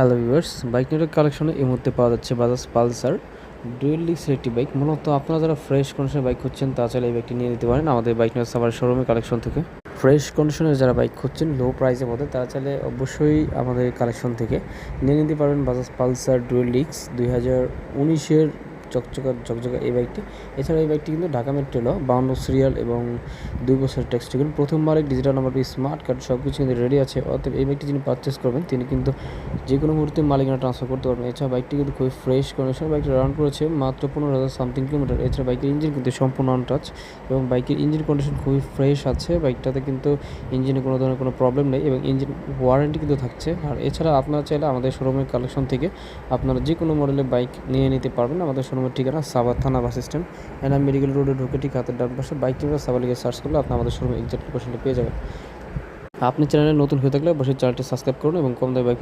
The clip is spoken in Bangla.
হ্যালো ভিউয়ার্স বাইক নেটওয়ার্ক কালেকশনে এই মুহূর্তে পাওয়া যাচ্ছে বাজাজ পালসার ডুয়েল ডিক্সের একটি বাইক মূলত আপনারা যারা ফ্রেশ কন্ডিশনের বাইক খুঁজছেন তাছাড়া এই বাইকটি নিয়ে নিতে পারেন আমাদের বাইক নিউজ সাবার শোরুমের কালেকশন থেকে। ফ্রেশ কন্ডিশনের যারা বাইক খুঁজছেন লো প্রাইসের মধ্যে, তারা চাইলে অবশ্যই আমাদের কালেকশন থেকে নিয়ে নিতে পারবেন বাজাজ পালসার ডুয়েল ডিক্স দুই হাজার উনিশের চকচকা ঝকঝকা এই বাইকটি। এছাড়া এই বাইকটি কিন্তু ঢাকা মেট্রোল বাউন্ন সিরিয়াল এবং দুই বছর ট্যাক্স টিকেট প্রথমবারে ডিজিটাল নাম্বারটি স্মার্ট কার্ড সব কিছু কিন্তু রেডি আছে। অতএব এই বাইকটি যিনি পারচেস করবেন, তিনি কিন্তু যে কোনো মুহূর্তে মালিকানা ট্রান্সফার করতে পারবেন। এছাড়া বাইকটি কিন্তু খুবই ফ্রেশ কন্ডিশন বাইকটি রান করেছে মাত্র পনেরো হাজার সামথিং কিলোমিটার এছাড়া বাইকের ইঞ্জিন কিন্তু সম্পূর্ণ আনটাচ এবং বাইকের ইঞ্জিন কন্ডিশন খুবই ফ্রেশ আছে। বাইকটাতে কিন্তু ইঞ্জিনে কোনো ধরনের কোনো প্রবলেম নেই এবং ইঞ্জিন ওয়ারেন্টি কিন্তু থাকছে। আর এছাড়া আপনারা চাইলে আমাদের শোরুমের কালেকশন থেকে আপনারা যে কোনো মডেলের বাইক নিয়ে নিতে পারবেন। আমাদের শোরুমের ঠিকানা সাবার থানা বাস স্ট্যান্ড। এনাম মেডিকেল রোডে ঢুকে ঠিক হাতের ডান পাশে বাইক কিংবা সাবা লিগে সার্চ করলে আপনি আমাদের শোরুমে এক্সাক্ট লোকেশনটা পেয়ে যাবেন। আপনি চ্যানেলে নতুন হয়ে থাকলে অবশ্যই চ্যানেলটি সাবস্ক্রাইব করুন এবং কম দামে বাইক